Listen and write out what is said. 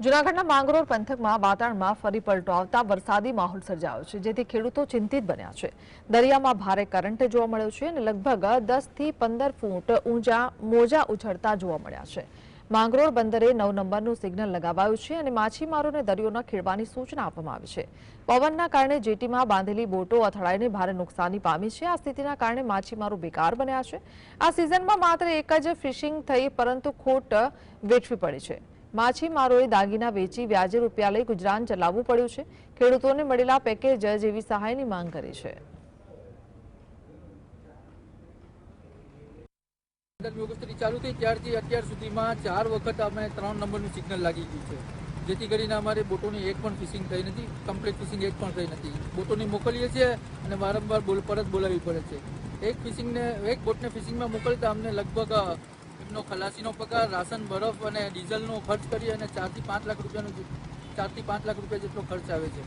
જૂનાગઢના માંગરોળ પંથકમાં વાતાવરણમાં ફરી પલટો આવતા વરસાદી માહોલ સર્જાયો છે, જેથી ખેડૂતો ચિંતિત બન્યા છે. દરિયામાં ભારે કરંટ જોવા મળ્યો છે અને લગભગ દસથી પંદર ફૂટ ઊંચા મોજા ઉછળતા જોવા મળ્યા છે. માંગરોળ બંદરે નવ નંબરનું સિગ્નલ લગાવાયું છે અને માછીમારોને દરિયો ન ખેડવાની સૂચના આપવામાં આવી છે. પવનના કારણે જેટીમાં બાંધેલી બોટો અથડાઈને ભારે નુકસાની પામી છે. આ સ્થિતિના કારણે માછીમારો બેકાર બન્યા છે. આ સિઝનમાં માત્ર એક જ ફિશિંગ થઈ, પરંતુ ખોટ વેઠવી પડી છે. માછીમારોએ દાગીના વેચી વ્યાજે રૂપિયા લઈ ગુજરાન ચલાવવું પડ્યું છે. ખેડૂતોને મળેલા પેકેજ જેવી સહાયની માંગ કરી છે. ચાલુ થઈ ત્યારથી અત્યાર સુધીમાં ચાર વખત અમે ત્રણ નંબરનું સિગ્નલ લાગી ગયું છે. જેથી કરીને અમારે બોટોની એક પણ ફિશિંગ થઈ નથી, કમ્પ્લીટ ફિશિંગ એક પણ થઈ નથી. બોટોની મોકલીએ છીએ અને વારંવાર બોલ પરત બોલાવવી પડે છે. એક ફિશિંગને, એક બોટને ફિશિંગમાં મોકલતા અમને લગભગ એમનો ખલાસીનો પગાર, રાશન, બરફ અને ડીઝલનો ખર્ચ કરી અને ચારથી પાંચ લાખ રૂપિયાનો ચારથી પાંચ લાખ રૂપિયા જેટલો ખર્ચ આવે છે.